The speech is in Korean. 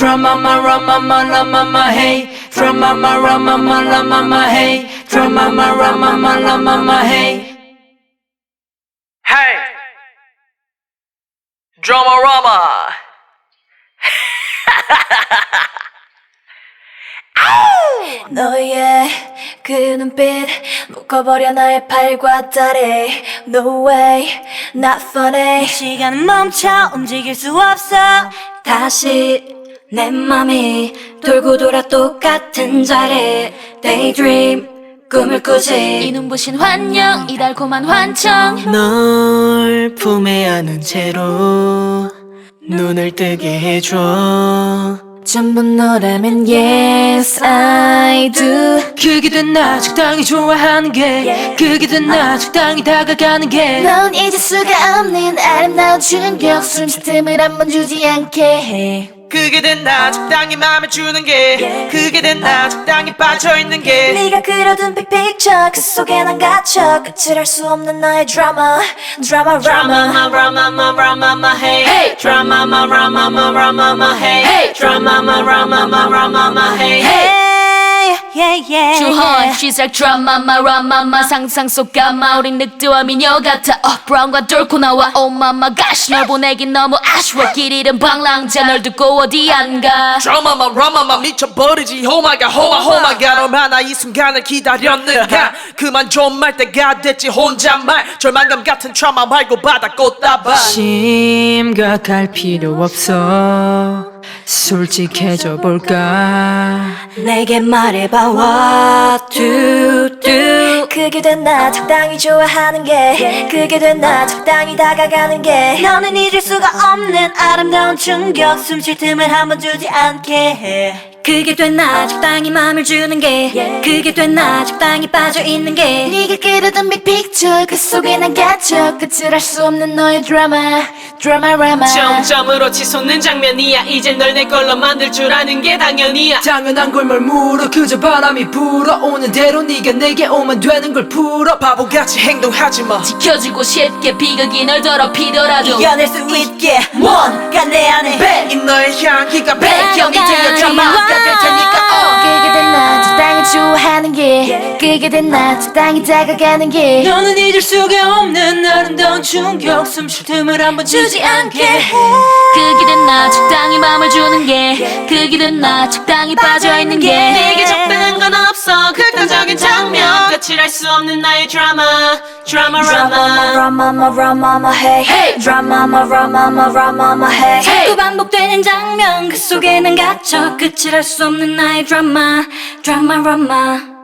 Drama, ma, rama, ma, lama, ma, hey. Drama, ma, rama, ma, lama, ma, hey. Drama, ma, rama, ma, lama, ma, hey. Hey! Drama Rama! 너의 그 눈빛 묶어버려 나의 팔과 다리 No way, not funny 시간은 멈춰 움직일 수 없어 다시 내 맘이 돌고 돌아 똑같은 자리 Daydream 꿈을 꾸지. 이 눈부신 환영 이 달콤한 환청. 널 품에 안은 채로 눈을 뜨게 해줘. 전부 너라면 yes I do. 그게 된나 적당히 좋아하는 게 그게 된나 적당히 다가가는 게. 넌 잊을 수가 없는 아름다운 충격 숨 쉴 틈을 한 번 주지 않게 해 그게 된나 적당히 마음에 주는 게 그게 된나 적당히 빠져있는 게 네가 그려둔 빅픽처 그 속에 난 갇혀 끝을 알 수 없는 나의 드라마 드라마 Drama, 드라마 ma, hey. Hey. Drama, ma, rama, ma, rama, ma, hey. Hey yeah yeah 주헌 She's like drama rama ma 상상 속 감마. 우린 늑대와 미녀 같아. 어 브라운과 뚫고 나와. Oh mama gosh 널 보내긴 너무 아쉬워. 길 잃은 방랑자 널 두고 어디 안가? 드라마만 라마만 미쳐버리지. Oh my god, oh my, oh my god. 얼마나 이 순간을 기다렸는가? 그만 좀 말 때가 됐지 혼잣말. 절망감 같은 트라마 말고 바다 꽃다발 심각할 필요 없어 솔직해져 볼까? 내게 말해봐 what to do 그게 됐나? 적당히 좋아하는 게. 그게 됐나? 적당히 다가가는 게. 너는 잊을 수가 없는 아름다운 충격. 숨 쉴 틈을 한번 주지 않게 해 그게 됐나 적당히 마음을 주는 게 그게 됐나 적당히 빠져있는 게 네가 그려둔 빅픽처 그 속에 난 갇혀 끝을 알 수 없는 너의 드라마 드라마 라마. 점점으로 치솟는 장면이야. 이제 널 내 걸로 만들 줄 아는 게 당연이야. 당연한 걸 뭘 물어 그저 바람이 불어오는 대로 네가 내게 오면 되는 걸 풀어. 바보같이 행동하지 마. 지켜주고 싶게 비극이 널 더럽히더라도 이겨낼 수 있게. 이 너의 향기가 배경이 드라마가 될 테니까 그게 됐나 적당히 좋아하는 게 그게 됐나 적당히 다가가는 게. 너는 잊을 수가 없는 아름다운 충격 숨 쉴 틈을 한번 주지 않게 해. 그게 됐나 적당히 마음을 주는 게 그게 됐나 적당히 빠져있는 게. 내게 적 알수 없는 나의 드라마 드라마 Drama, 라마 drama, drama, hey, hey. Drama, drama, drama, hey. 자꾸 반복되는 장면 그 속에 난 갇혀 끝을 알 수 없는 나의 드라마, 드라마, 드라마.